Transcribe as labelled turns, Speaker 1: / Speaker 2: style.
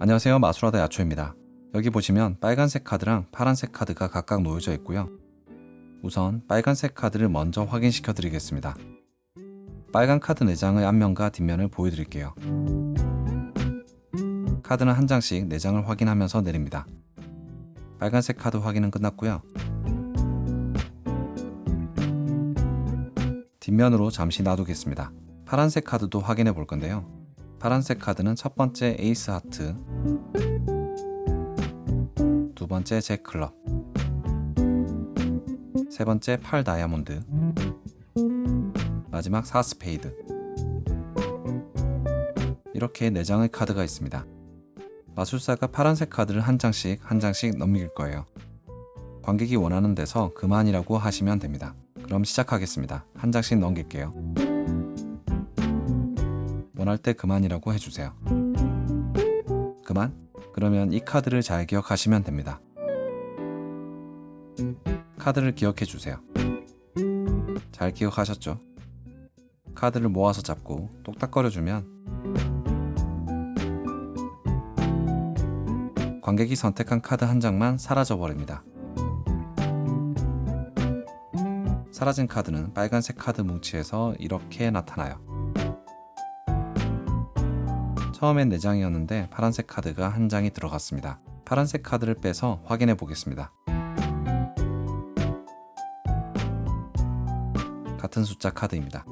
Speaker 1: 안녕하세요 마술하다 야초입니다. 여기 보시면 빨간색 카드랑 파란색 카드가 각각 놓여져 있고요. 우선 빨간색 카드를 먼저 확인시켜 드리겠습니다. 빨간 카드 4장의 앞면과 뒷면을 보여드릴게요. 카드는 한 장씩 4장을 확인하면서 내립니다. 빨간색 카드 확인은 끝났고요. 뒷면으로 잠시 놔두겠습니다. 파란색 카드도 확인해 볼 건데요. 파란색 카드는 첫 번째 에이스 하트, 두 번째 잭 클럽, 세 번째 팔 다이아몬드, 마지막 4 스페이드. 이렇게 4장의 카드가 있습니다. 마술사가 파란색 카드를 한 장씩 한 장씩 넘길 거예요. 관객이 원하는 데서 그만이라고 하시면 됩니다. 그럼 시작하겠습니다. 한 장씩 넘길게요. 원할 때 그만이라고 해주세요. 그만? 그러면 이 카드를 잘 기억하시면 됩니다. 카드를 기억해 주세요. 잘 기억하셨죠? 카드를 모아서 잡고 똑딱거려 주면 관객이 선택한 카드 한 장만 사라져 버립니다. 사라진 카드는 빨간색 카드 뭉치에서 이렇게 나타나요. 처음엔 4장이었는데 파란색 카드가 한 장이 들어갔습니다. 파란색 카드를 빼서 확인해 보겠습니다. 같은 숫자 카드입니다.